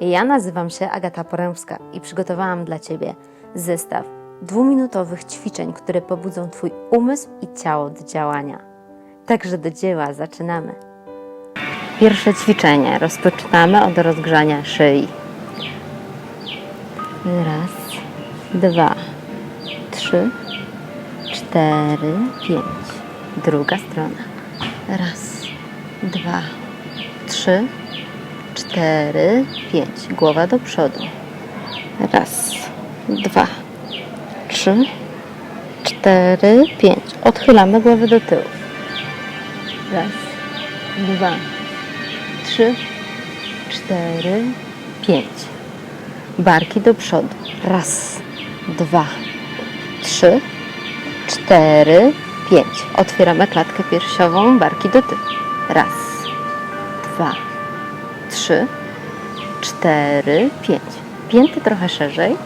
Ja nazywam się Agata Porębska i przygotowałam dla Ciebie zestaw dwuminutowych ćwiczeń, które pobudzą Twój umysł i ciało do działania. Także do dzieła zaczynamy. Pierwsze ćwiczenie rozpoczynamy od rozgrzania szyi. Raz, dwa, trzy, cztery, pięć. Druga strona. Raz, dwa, trzy, cztery, pięć. Głowa do przodu. Raz, dwa, trzy, cztery, pięć. Odchylamy głowę do tyłu. Raz, dwa, trzy, cztery, pięć. Barki do przodu. Raz, dwa, trzy, cztery, pięć. Otwieramy klatkę piersiową, barki do tyłu. Raz, dwa, trzy, cztery, pięć. Pięty trochę szerzej.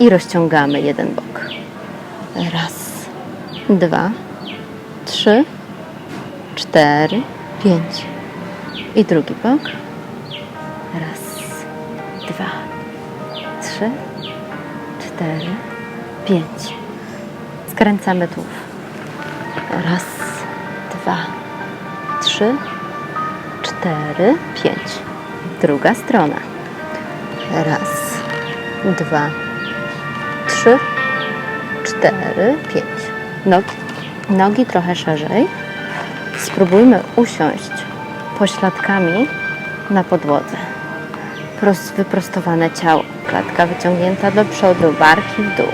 I rozciągamy jeden bok. Raz, dwa, trzy, cztery, pięć. I drugi bok. Raz, dwa, trzy, cztery, pięć. Skręcamy tułów. Raz, dwa, trzy, cztery, pięć. Druga strona. Raz, dwa, trzy, cztery, pięć. Nogi, nogi trochę szerzej. Spróbujmy usiąść pośladkami na podłodze. Prost, wyprostowane ciało, klatka wyciągnięta do przodu, barki w dół.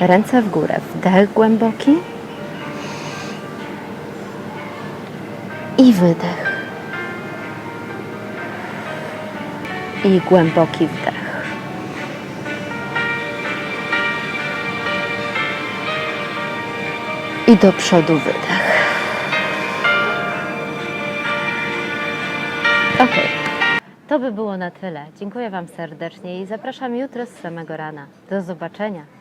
Ręce w górę, wdech głęboki i wydech. I głęboki wdech. I do przodu wydech. Ok. To by było na tyle. Dziękuję Wam serdecznie i zapraszam jutro z samego rana. Do zobaczenia.